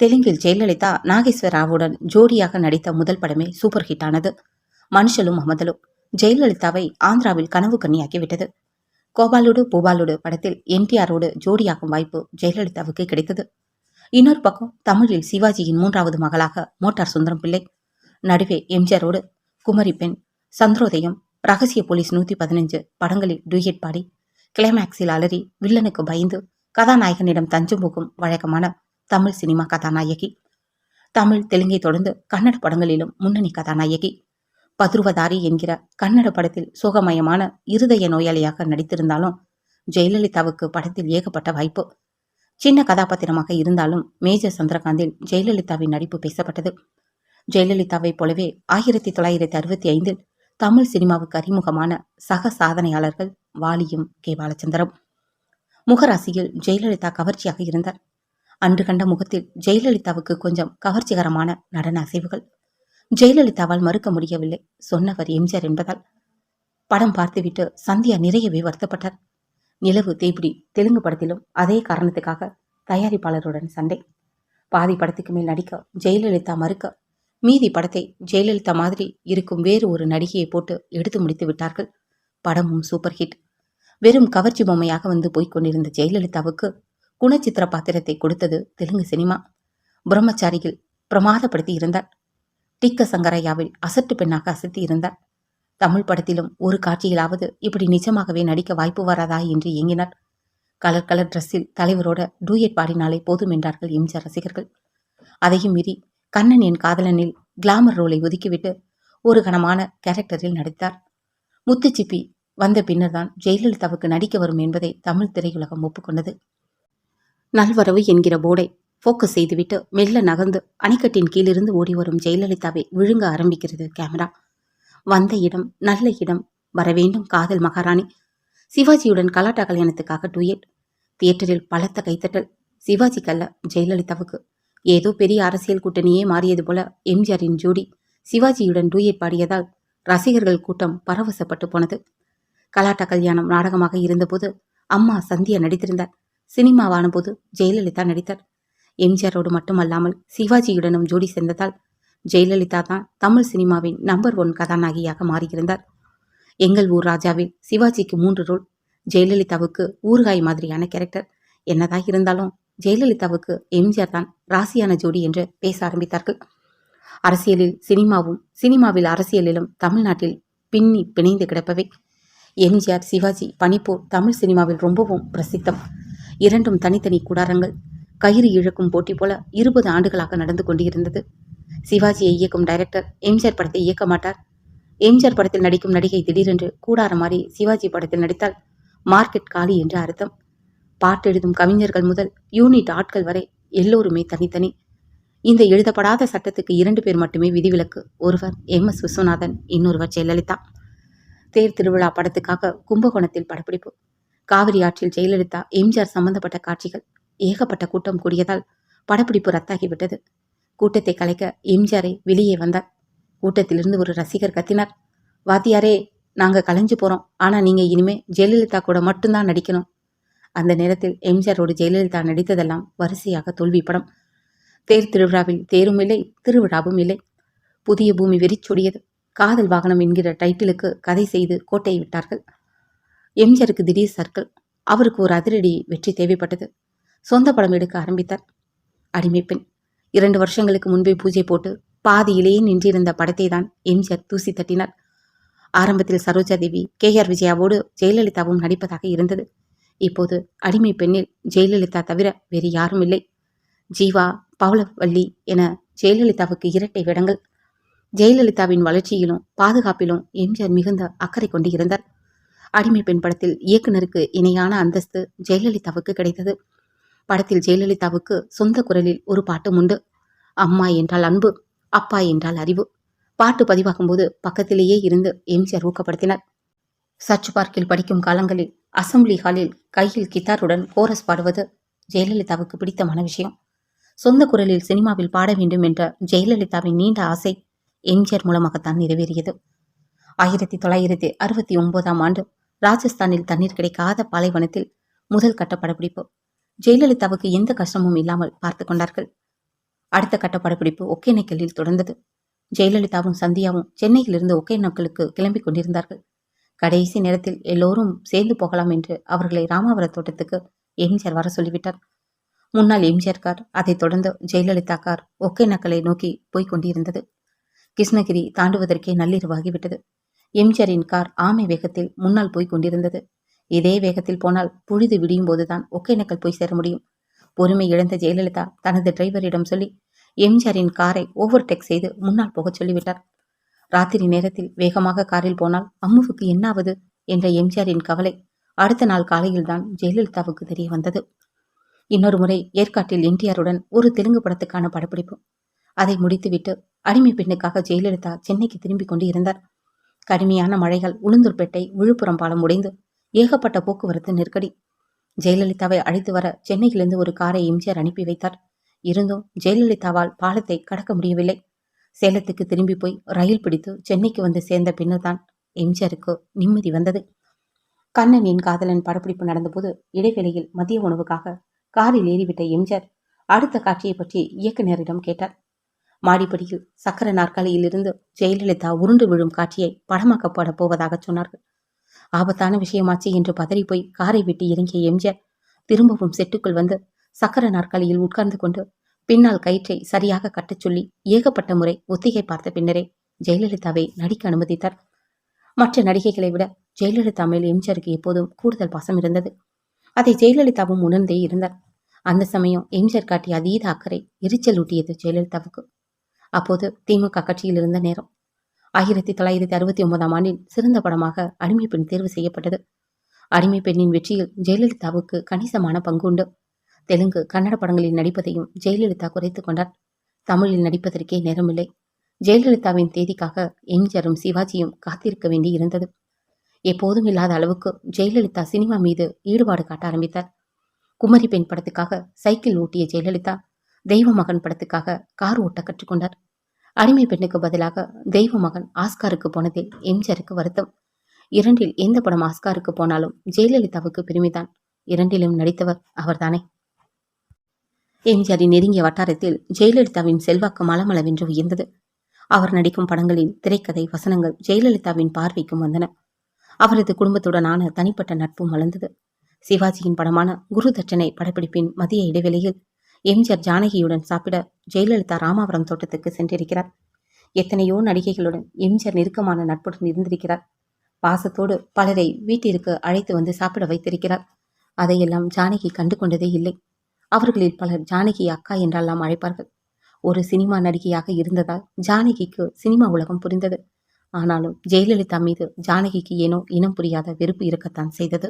தெலுங்கில் ஜெயலலிதா நாகேஸ்வர ராவுடன் ஜோடியாக நடித்த முதல் படமே சூப்பர் ஹிட் ஆனது. மனுஷலும் அமதலும். ஜெயலலிதாவை ஆந்திராவில் கனவு கண்ணியாக்கிவிட்டது கோபாலுடு பூபாலுடு படத்தில் என்டிஆரோடு ஜோடியாகும் வாய்ப்பு ஜெயலலிதாவுக்கு கிடைத்தது. இன்னொரு பக்கம் தமிழில் சிவாஜியின் மூன்றாவது மகளாக மோட்டார் சுந்தரம் பிள்ளை. நடுவே எம்ஜிஆரோடு குமரி பெண் சந்திரோதயம் ரகசிய போலீஸ் நூத்தி பதினஞ்சு படங்களில் டூயட் பாடி கிளைமேக்ஸில் அலறி வில்லனுக்கு பயந்து கதாநாயகனிடம் தஞ்சம் போகும் வழக்கமான தமிழ் சினிமா கதாநாயகி. தமிழ் தெலுங்கை தொடர்ந்து கன்னட படங்களிலும் முன்னணி கதாநாயகி. பதுருவதாரி என்கிற கன்னட படத்தில் சோகமயமான இருதய நோயாளியாக நடித்திருந்தாலும் ஜெயலலிதாவுக்கு படத்தில் ஏகப்பட்ட வாய்ப்பு. சின்ன கதாபாத்திரமாக இருந்தாலும் மேஜர் சந்திரகாந்தில் ஜெயலலிதாவின் நடிப்பு பேசப்பட்டது. ஜெயலலிதாவைப் போலவே ஆயிரத்தி தொள்ளாயிரத்தி அறுபத்தி ஐந்தில் தமிழ் சினிமாவுக்கு அறிமுகமான சக சாதனையாளர்கள் வாலியும் கே. பாலச்சந்திரம். முகராசியில் ஜெயலலிதா கவர்ச்சியாக இருந்தார். அன்று கண்ட முகத்தில் ஜெயலலிதாவுக்கு கொஞ்சம் கவர்ச்சிகரமான நடன அசைவுகள். ஜெயலலிதாவால் மறுக்க முடியவில்லை. சொன்னவர் எம்ஜிஆர் என்பதால். படம் பார்த்துவிட்டு சந்தியா நிறையவே வருத்தப்பட்டார். நிலவு தேய்பிடி தெலுங்கு படத்திலும் அதே காரணத்துக்காக தயாரிப்பாளருடன் சண்டை. பாதி படத்துக்கு மேல் நடிக்க ஜெயலலிதா மறுக்க மீதி படத்தை ஜெயலலிதா மாதிரி இருக்கும் வேறு ஒரு நடிகையை போட்டு எடுத்து முடித்து விட்டார்கள். படமும் சூப்பர் ஹிட். வெறும் கவர்ச்சி பொம்மையாக வந்து போய்க் கொண்டிருந்த ஜெயலலிதாவுக்கு குணச்சித்திர பாத்திரத்தை கொடுத்தது தெலுங்கு சினிமா. பிரம்மச்சாரியில் பிரமாதப்படுத்தி இருந்தார் டிக்க சங்கரையாவில் அசட்டு பெண்ணாக அசத்தி இருந்தார் தமிழ் படத்திலும் ஒரு காட்சியிலாவது இப்படி நிஜமாகவே நடிக்க வாய்ப்பு வராதா என்று ஏங்கினார் கலர் கலர் ட்ரெஸ்ஸில் தலைவரோட டூயட் பாடினாலே போதும் என்றார்கள் எம்ஜிஆர் ரசிகர்கள். அதையும் மீறி கண்ணன் என் காதலனில் கிளாமர் ரோலை ஒதுக்கிவிட்டு ஒரு கனமான கேரக்டரில் நடித்தார். முத்துச்சிப்பி வந்த பின்னர்தான் ஜெயலலிதாவுக்கு நடிக்க வரும் என்பதை தமிழ் திரையுலகம் ஒப்புக்கொண்டது. நல்வரவு என்கிற போர்டை ஃபோக்கஸ் செய்துவிட்டு மெல்ல நகர்ந்து அணைக்கட்டின் கீழிருந்து ஓடி வரும் ஜெயலலிதாவை விழுங்க ஆரம்பிக்கிறது கேமரா வந்த இடம் நல்ல இடம் வரவேண்டும் காதல் மகாராணி. சிவாஜியுடன் கலாட்டா கல்யாணத்துக்காக டூயட். தியேட்டரில் பலத்த கைத்தட்டல். சிவாஜி கல்ல ஜெயலலிதாவுக்கு. ஏதோ பெரிய அரசியல் கூட்டணியே மாறியது போல எம்ஜிஆரின் ஜோடி சிவாஜியுடன் டூயட் பாடியதால் ரசிகர்கள் கூட்டம் பரவசப்பட்டு போனது. கலாட்டா கல்யாணம் நாடகமாக இருந்தபோது அம்மா சந்தியா நடித்திருந்தார். சினிமாவான போது ஜெயலலிதா நடித்தார். எம்ஜிஆரோடு மட்டுமல்லாமல் சிவாஜியுடனும் ஜோடி சேர்ந்ததால் ஜெயலலிதா தான் தமிழ் சினிமாவின் நம்பர் ஒன் கதாநாயகியாக மாறியிருந்தார். எங்கள் ஊர் ராஜாவில் சிவாஜிக்கு மூன்று ரோல் ஜெயலலிதாவுக்கு ஊறுகாய் மாதிரியான கேரக்டர் என்னதான் இருந்தாலும் ஜெயலலிதாவுக்கு எம்ஜிஆர் தான் ராசியான ஜோடி என்று பேச ஆரம்பித்தார்கள். அரசியலில் சினிமாவும் சினிமாவில் அரசியலிலும் தமிழ்நாட்டில் பின்னி பிணைந்து கிடப்பவை. எம்ஜிஆர் சிவாஜி பனிப்போர் தமிழ் சினிமாவில் ரொம்பவும் பிரசித்தம். இரண்டும் தனித்தனி கூடாரங்கள். கயிறு இழுக்கும் போட்டி போல இருபது ஆண்டுகளாக நடந்து கொண்டிருந்தது. சிவாஜியை இயக்கும் டைரக்டர் எம்ஜிஆர் படத்தை இயக்க மாட்டார். எம்ஜிஆர் படத்தில் நடிக்கும் நடிகை திடீரென்று கூடார மாறி சிவாஜி படத்தில் நடித்தால் மார்க்கெட் காலி என்று அர்த்தம். பாட்டெழுதும் கவிஞர்கள் முதல் யூனிட் ஆட்கள் வரை எல்லோருமே தனித்தனி. இந்த எழுதப்படாத சட்டத்துக்கு இரண்டு பேர் மட்டுமே விதிவிலக்கு. ஒருவர் எம். எஸ். விஸ்வநாதன் இன்னொருவர் ஜெயலலிதா. தேர் திருவிழா படத்துக்காக கும்பகோணத்தில் படப்பிடிப்பு. காவிரி ஆற்றில் ஜெயலலிதா எம்ஜிஆர் சம்பந்தப்பட்ட காட்சிகள் ஏகப்பட்ட கூட்டம் கூடியதால் படப்பிடிப்பு ரத்தாகிவிட்டது. கூட்டத்தை கலைக்க எம்ஜிஆரை வெளியே வந்தார். கூட்டத்திலிருந்து ஒரு ரசிகர் கத்தினார். வாத்தியாரே நாங்கள் கலைஞ்சு போகிறோம் ஆனால் நீங்கள் இனிமே ஜெயலலிதா கூட மட்டும்தான் நடிக்கணும். அந்த நேரத்தில் எம்ஜிஆரோடு ஜெயலலிதா நடித்ததெல்லாம் வரிசையாக தோல்வி படம். தேர் திருவிழாவில் தேரும் இல்லை திருவிழாவும் இல்லை. புதிய பூமி வெறிச்சொடியது. காதல் வாகனம் என்கிற டைட்டிலுக்கு கதை செய்து கோட்டையை விட்டார்கள். எம்ஜிஆருக்கு திடீர் சர்க்கிள். அவருக்கு ஒரு அதிரடி வெற்றி தேவைப்பட்டது. சொந்த படம் எடுக்க ஆரம்பித்தார். அடிமைப்பெண் இரண்டு வருஷங்களுக்கு முன்பே பூஜை போட்டு பாதியிலேயே நின்றிருந்த படத்தை தான் எம்ஜிஆர் தூசி தட்டினார். ஆரம்பத்தில் சரோஜா தேவி கே ஆர் விஜயாவோடு ஜெயலலிதாவும் நடிப்பதாக இருந்தது. இப்போது அடிமை பெண்ணில் ஜெயலலிதா தவிர வேறு யாரும் இல்லை. ஜீவா பவளவல்லி என ஜெயலலிதாவுக்கு இரட்டை விடங்கள். ஜெயலலிதாவின் வளர்ச்சியிலும் பாதுகாப்பிலும் எம்ஜிஆர் மிகுந்த அக்கறை கொண்டு இருந்தார். அடிமை பெண் படத்தில் இயக்குனருக்கு இணையான அந்தஸ்து ஜெயலலிதாவுக்கு கிடைத்தது. படத்தில் ஜெயலலிதாவுக்கு சொந்த குரலில் ஒரு பாட்டும் உண்டு. அம்மா என்றால் அன்பு அப்பா என்றால் அறிவு. பாட்டு பதிவாகும்போது பக்கத்திலேயே இருந்து எம்ஜிஆர் ஊக்கப்படுத்தினார். சர்ச் பார்க்கில் படிக்கும் காலங்களில் அசம்பிளி ஹாலில் கையில் கித்தாருடன் கோரஸ் பாடுவது ஜெயலலிதாவுக்கு பிடித்தமான விஷயம். சொந்த குரலில் சினிமாவில் பாட வேண்டும் என்ற ஜெயலலிதாவின் நீண்ட ஆசை எம்ஜிஆர் மூலமாகத்தான் நிறைவேறியது. ஆயிரத்தி தொள்ளாயிரத்தி அறுபத்தி ஒன்பதாம் ஆண்டு ராஜஸ்தானில் தண்ணீர் கிடைக்காத பாலைவனத்தில் முதல் கட்ட படப்பிடிப்பு ஜெயலலிதாவுக்கு எந்த கஷ்டமும் இல்லாமல் பார்த்து கொண்டார்கள். அடுத்த கட்ட படப்பிடிப்பு ஒகேனக்கலில் தொடர்ந்தது. ஜெயலலிதாவும் சந்தியாவும் சென்னையிலிருந்து ஒகேனக்கலுக்கு கிளம்பிக் கொண்டிருந்தார்கள். கடைசி நேரத்தில் எல்லோரும் சேர்ந்து போகலாம் என்று அவர்களை ராமாவர தோட்டத்துக்கு எம்ஜிஆர் வர சொல்லிவிட்டார். முன்னாள் எம்ஜிஆர் கார் அதைத் தொடர்ந்து ஜெயலலிதா கார் ஒகேனக்கலை நோக்கி போய்க் கொண்டிருந்தது. கிருஷ்ணகிரி தாண்டுவதற்கே நள்ளிரவாகிவிட்டது. எம்ஜிஆரின் கார் ஆமை வேகத்தில் முன்னால் போய் கொண்டிருந்தது. இதே வேகத்தில் போனால் பொழுது விடியும் போதுதான் ஒகேனக்கல் போய் சேர முடியும். பொறுமை இழந்த ஜெயலலிதா தனது டிரைவரிடம் சொல்லி எம்ஜிஆரின் காரை ஓவர்டேக் செய்து முன்னால் போகச் சொல்லிவிட்டார். ராத்திரி நேரத்தில் வேகமாக காரில் போனால் அம்முவுக்கு என்னாவது? என்ற எம்ஜிஆரின் கவலை அடுத்த நாள் காலையில்தான் ஜெயலலிதாவுக்கு தெரிய வந்தது. இன்னொரு முறை ஏற்காட்டில் என்டிஆருடன் ஒரு தெலுங்கு படத்துக்கான படப்பிடிப்பு. அதை முடித்துவிட்டு அடிமை பெண்ணுக்காக ஜெயலலிதா சென்னைக்கு திரும்பிக் கொண்டு இருந்தார் கடுமையான மழைகள் உளுந்தூர்பேட்டை விழுப்புரம் பாலம் உடைந்து ஏகப்பட்ட போக்குவரத்து நெருக்கடி. ஜெயலலிதாவை அழைத்து வர சென்னையிலிருந்து ஒரு காரை எம்ஜிஆர் அனுப்பி வைத்தார். இருந்தும் ஜெயலலிதாவால் பாலத்தை கடக்க முடியவில்லை. சேலத்துக்கு திரும்பி போய் ரயில் பிடித்து சென்னைக்கு வந்து சேர்ந்த பின்னர் தான் எம்ஜிஆருக்கு நிம்மதி வந்தது. கண்ணனின் காதலன் படப்பிடிப்பு நடந்தபோது இடைவேளையில் மதிய உணவுக்காக காரில் ஏறிவிட்ட எம்ஜிஆர் அடுத்த காட்சியை பற்றி இயக்குநரிடம் கேட்டார். மாடிப்படியில் சக்கர நாற்காலியில் இருந்து ஜெயலலிதா உருண்டு விழும் காட்சியை படமாக்கப்பட போவதாக சொன்னார்கள். ஆபத்தான விஷயமாச்சு என்று பதறிப்போய் காரை விட்டு இறங்கிய எம்ஜிஆர் திரும்பவும் செட்டுக்குள் வந்து சக்கர நாற்காலியில் உட்கார்ந்து கொண்டு பின்னால் கயிற்றை சரியாக கட்டச் சொல்லி ஏகப்பட்ட முறை ஒத்திகை பார்த்த பின்னரே ஜெயலலிதாவை நடிக்க அனுமதித்தார். மற்ற நடிகைகளை விட ஜெயலலிதா மேல் எம்ஜிஆருக்கு எப்போதும் கூடுதல் பாசம் இருந்தது. அதை ஜெயலலிதாவும் உணர்ந்தே இருந்தார். அந்த சமயம் எம்ஜிஆர் காட்டிய அதீத அக்கறை எரிச்சல் ஊட்டியது ஜெயலலிதாவுக்கு. அப்போது திமுக கட்சியில் இருந்த நேரம். ஆயிரத்தி தொள்ளாயிரத்தி அறுபத்தி ஒன்பதாம் ஆண்டில் சிறந்த படமாக அடிமை பெண் தேர்வு செய்யப்பட்டது. அடிமை பெண்ணின் வெற்றியில் ஜெயலலிதாவுக்கு கணிசமான பங்கு உண்டு தெலுங்கு கன்னட படங்களில் நடிப்பதையும் ஜெயலலிதா குறைத்துக் கொண்டார். தமிழில் நடிப்பதற்கே நேரமில்லை. ஜெயலலிதாவின் தேதிக்காக எம்ஜிஆரும் சிவாஜியும் காத்திருக்க வேண்டி இருந்தது. எப்போதும் இல்லாத அளவுக்கு ஜெயலலிதா சினிமா மீது ஈடுபாடு காட்ட ஆரம்பித்தார். குமரி பெண் படத்துக்காக சைக்கிள் ஓட்டிய ஜெயலலிதா தெய்வ மகன் படத்துக்காக கார் ஓட்ட கற்றுக்கொண்டார். அடிமை பெண்ணுக்கு பதிலாக தெய்வ மகன் ஆஸ்காருக்கு போனதில் எம்ஜிஆருக்கு வருத்தம். இரண்டில் எந்த படம் ஆஸ்காருக்கு போனாலும் ஜெயலலிதாவுக்கு பெருமைதான். இரண்டிலும் நடித்தவர் அவர்தானே. எம்ஜிஆரின் நெருங்கிய வட்டாரத்தில் ஜெயலலிதாவின் செல்வாக்கு மலமளவென்று உயர்ந்தது அவர் நடிக்கும் படங்களின் திரைக்கதை வசனங்கள் ஜெயலலிதாவின் பார்வைக்கும் வந்தன. அவரது குடும்பத்துடனான தனிப்பட்ட நட்பும் வளர்ந்தது சிவாஜியின் படமான குரு தட்சணை படப்பிடிப்பின் மதிய இடைவெளியில் எம்ஜிஆர் ஜானகியுடன் சாப்பிட ஜெயலலிதா ராமாவரம் தோட்டத்துக்கு சென்றிருக்கிறார். எத்தனையோ நடிகைகளுடன் எம்ஜிஆர் நெருக்கமான நட்புடன் இருந்திருக்கிறார். பாசத்தோடு பலரை வீட்டிற்கு அழைத்து வந்து சாப்பிட வைத்திருக்கிறார். அதையெல்லாம் ஜானகி கண்டு கொண்டதே இல்லை. அவர்களில் பலர் ஜானகி அக்கா என்றெல்லாம் அழைப்பார்கள். ஒரு சினிமா நடிகையாக இருந்ததால் ஜானகிக்கு சினிமா உலகம் புரிந்தது. ஆனாலும் ஜெயலலிதா மீது ஜானகிக்கு ஏனோ இனம் புரியாத வெறுப்பு இருக்கத்தான் செய்தது.